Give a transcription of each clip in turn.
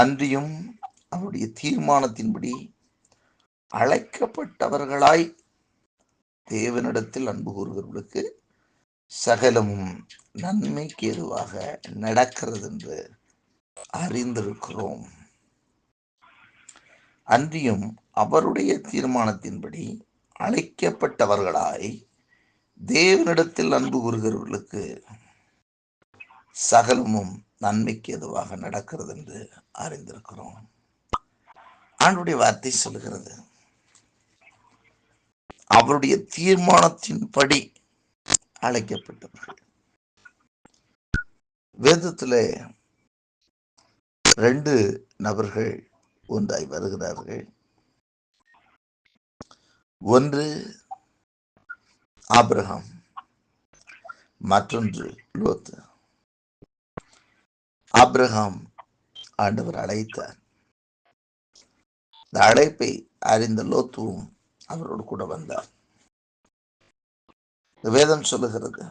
அன்றியும் அவருடைய தீர்மானத்தின்படி அழைக்கப்பட்டவர்களாய் தேவனிடத்தில் அன்பு கூறுகிறவர்களுக்கு சகலமும் நன்மைக்கு எதுவாக நடக்கிறது என்று அறிந்திருக்கிறோம். அன்றியும் அவருடைய தீர்மானத்தின்படி அழைக்கப்பட்டவர்களாய் தேவனிடத்தில் அன்பு கூறுகிறவர்களுக்கு சகலமும் நன்மைக்கு எதுவாக நடக்கிறது என்று அறிந்திருக்கிறோம். ஆண்டுடைய வார்த்தை சொல்லுகிறது. அவருடைய தீர்மானத்தின்படி அழைக்கப்பட்டவர்கள். வேதத்தில் ரெண்டு நபர்கள் ஒன்றாய் வருகிறார்கள். ஒன்று ஆபிரகாம் மற்றொன்று லோத்து. ஆப்ரஹாம் ஆண்டவர் அழைத்தார் இந்த அழைப்பை அறிந்த லோத்துவும் அவரோடு கூட வந்தார். வேதம் சொல்லுகிறது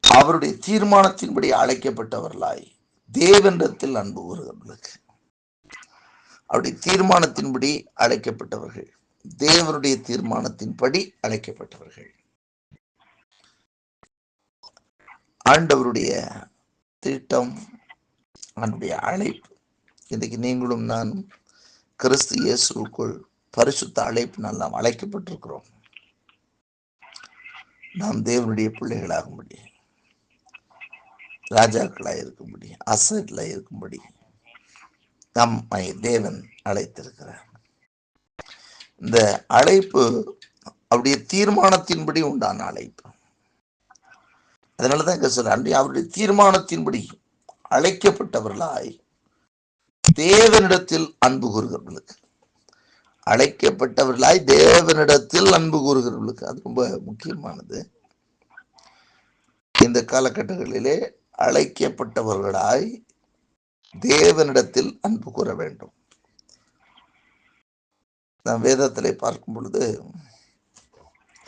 அவருடைய தீர்மானத்தின்படி அழைக்கப்பட்டவர்களாய் தேவனிடத்தில் அன்பு கூறுகிறவர்களுக்கு. அவருடைய தீர்மானத்தின்படி அழைக்கப்பட்டவர்கள் தேவனுடைய தீர்மானத்தின்படி அழைக்கப்பட்டவர்கள். ஆண்டவருடைய திட்டம் அவனுடைய அழைப்பு. இன்றைக்கு நீங்களும் நானும் கிறிஸ்து இயேசுக்குள் பரிசுத்த அழைப்பினால் நாம் அழைக்கப்பட்டிருக்கிறோம். நாம் தேவனுடைய பிள்ளைகளாகும்படி ராஜாக்களாக இருக்கும்படி அசட்ல இருக்கும்படி நம்மை தேவன் அழைத்திருக்கிறார். இந்த அழைப்பு அவருடைய தீர்மானத்தின்படி உண்டான அழைப்பு. அதனாலதான் தான் சொல்ற அன்றி அவருடைய தீர்மானத்தின்படி அழைக்கப்பட்டவர்களாய் தேவனிடத்தில் அன்பு கூறுகிறவர்களுக்கு அழைக்கப்பட்டவர்களாய் தேவனிடத்தில் அன்பு கூறுகிறவர்களுக்கு அது ரொம்ப முக்கியமானது. இந்த காலகட்டங்களிலே அழைக்கப்பட்டவர்களாய் தேவனிடத்தில் அன்பு கூற வேண்டும். நாம் வேதத்திலே பார்க்கும் பொழுது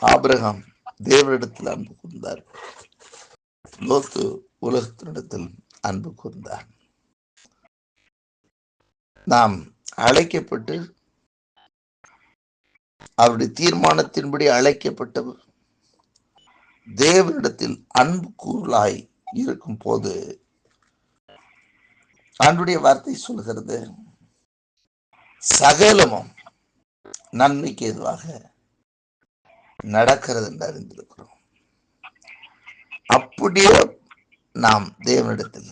ஆபிரகாம் தேவனிடத்தில் அன்பு கூர்ந்தார். லோத்து உலகத்தினிடத்தில் அன்பு கூர்ந்தார் நாம் அழைக்கப்பட்டு அவருடைய தீர்மானத்தின்படி அழைக்கப்பட்டவர் தேவனிடத்தில் அன்பு கூறலாய் இருக்கும் போது ஆண்டுடைய வார்த்தை சொல்கிறது சகலமும் நன்மைக்கு எதுவாக நடக்கிறது என்று அறிந்திருக்கிறோம். அப்படியே நாம் தேவனிடத்தில்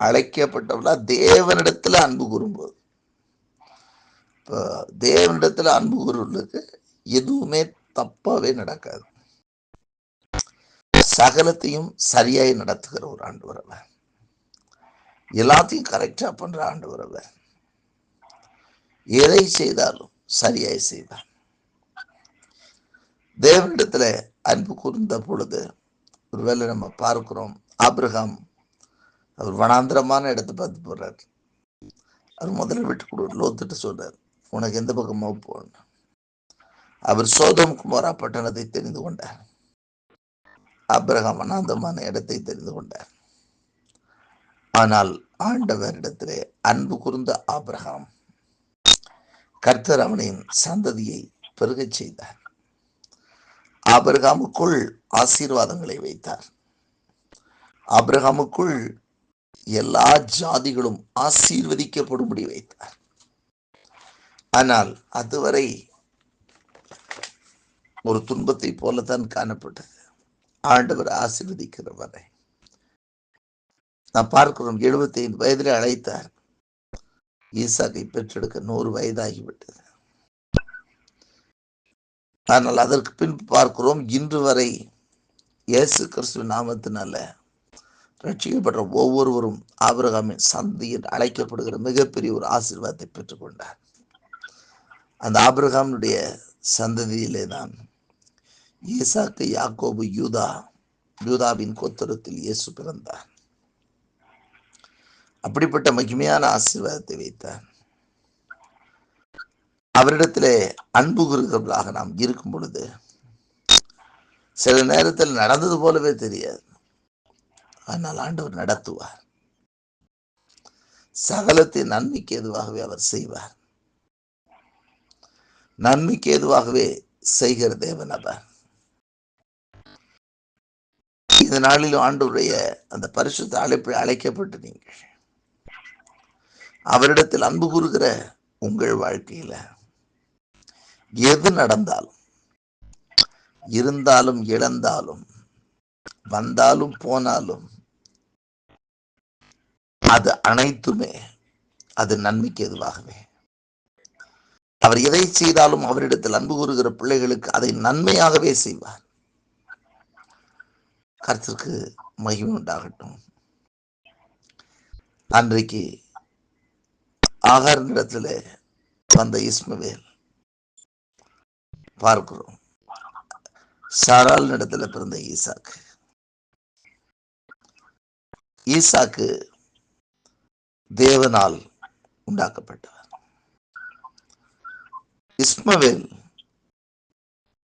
அழைக்கப்பட்டவர்களா தேவனிடத்தில் அன்பு கூறும்போது. இப்போ தேவனிடத்தில் அன்பு கூறுவதுக்கு எதுவுமே தப்பாகவே நடக்காது. சகலத்தையும் சரியாய் நடத்துகிற ஒரு ஆண்டு வரவன் எல்லாத்தையும் கரெக்டாக பண்ணுற ஆண்டு வரவன் எதை செய்தாலும் சரியாய் செய்வான் தேவனிடத்தில் அன்பு கூர்ந்த பொழுது ஒருவேளை நம்ம பார்க்கிறோம். ஆப்ரஹாம் அவர் வனாந்திரமான இடத்தை பார்த்து போறார். அவர் முதல்ல விட்டு கொடு லோத்துட்டு சொல்கிறார் உனக்கு எந்த பக்கமாக போகணும்? அவர் சோதம் குமாரா பட்டணத்தை தெரிந்து கொண்டார். ஆப்ரஹாம் வனாந்தமான இடத்தை தெரிந்து கொண்டார். ஆனால் ஆண்டவரிடத்திலே அன்பு கூர்ந்த ஆப்ரஹாம் கர்த்தர் அவனின் சந்ததியை பெருகச் செய்தார். ஆபிரகாமுக்குள் ஆசீர்வாதங்களை வைத்தார். ஆபிரகாமுக்குள் எல்லா ஜாதிகளும் ஆசீர்வதிக்கப்படும்படி வைத்தார். ஆனால் அதுவரை ஒரு துன்பத்தை போலத்தான் காணப்பட்டது. ஆண்டவர் ஆசீர்வதிக்கிற வரை. நான் பார்க்கிறோம் எழுபத்தி ஐந்து வயதிலே அழைத்தார். ஈசாக்கை பெற்றெடுக்க நூறு வயதாகிவிட்டது. ஆனால் அதற்கு பின் பார்க்கிறோம் இன்று வரை இயேசு கிறிஸ்துவ நாமத்தினால ரட்சிக்கப்பட்ட ஒவ்வொருவரும் ஆபிரகாமின் சந்தியில் அழைக்கப்படுகிற மிகப்பெரிய ஒரு ஆசீர்வாதத்தை பெற்றுக்கொண்டார். அந்த ஆபிரகாமுடைய சந்ததியிலே தான் ஈசாக்கு யாக்கோபு யூதா யூதாவின் கொத்தரத்தில் இயேசு பிறந்தார். அப்படிப்பட்ட மகிமையான ஆசீர்வாதத்தை வைத்தார். அவரிடத்திலே அன்பு கூறுகிறவர்களாக நாம் இருக்கும் பொழுது சில நேரத்தில் நடந்தது போலவே தெரியாது. ஆனால் ஆண்டவர் நடத்துவார். சகலத்தின் நன்மைக்கு எதுவாகவே அவர் செய்வார். நன்மைக்கு எதுவாகவே செய்கிற தேவன் அவர். இந்த நாளிலும் ஆண்டவருடைய அந்த பரிசுத்த அழைப்பில் அழைக்கப்பட்டு நீங்கள் அவரிடத்தில் அன்பு கூறுகிற உங்கள் வாழ்க்கையில எது நடந்தாலும் இருந்தாலும் இழந்தாலும் வந்தாலும் போனாலும் அது அனைத்துமே அது நன்மைக்கு எதுவாகவே. அவர் எதை செய்தாலும் அவரிடத்தில் அன்பு கூறுகிற பிள்ளைகளுக்கு அதை நன்மையாகவே செய்வார். கருத்திற்கு மகிமை உண்டாகட்டும். அன்றைக்கு ஆகாரிடத்தில் வந்த இஸ்மவேல் பார்க்கிறோம். சாரால் இடத்துல பிறந்த ஈசாக்கு. ஈசாக்கு தேவனால் உண்டாக்கப்பட்டவர். இஸ்மவேல்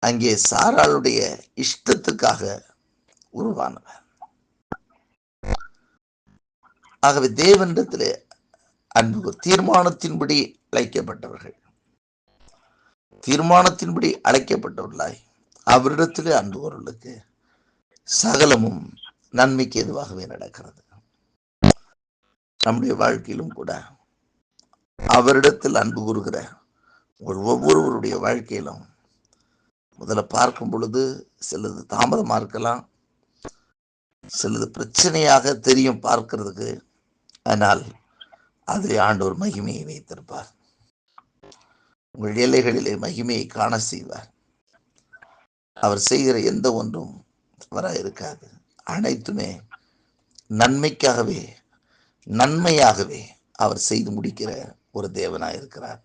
அங்கே சாராளுடைய இஷ்டத்துக்காக உருவானவர். ஆகவே தேவனிடத்திலே அன்பு தீர்மானத்தின்படி அழைக்கப்பட்டவர்கள். தீர்மானத்தின்படி அழைக்கப்பட்டவர்களாய் அவரிடத்திலே அன்புவர்களுக்கு சகலமும் நன்மைக்கு எதுவாகவே நடக்கிறது. நம்முடைய வாழ்க்கையிலும் கூட அவரிடத்தில் அன்பு கூறுகிற உங்கள் ஒவ்வொருவருடைய வாழ்க்கையிலும் முதல்ல பார்க்கும் பொழுது சிலது தாமதமாக இருக்கலாம் சிலது பிரச்சனையாக தெரியும் பார்க்கிறதுக்கு ஆனால் அதில் ஆண்டவர் மகிமையை வைத்திருப்பார் உங்கள் எல்லைகளிலே மகிமையை காண செய்வார். அவர் செய்கிற எந்த ஒன்றும் வர இருக்காது. அனைத்துமே நன்மைக்காகவே நன்மையாகவே அவர் செய்து முடிக்கிற ஒரு தேவனாக இருக்கிறார்.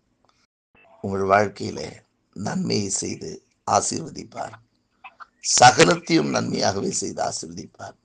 உங்கள் வாழ்க்கையிலே நன்மையை செய்து ஆசீர்வதிப்பார். சகலத்தையும் நன்மையாகவே செய்து ஆசீர்வதிப்பார்.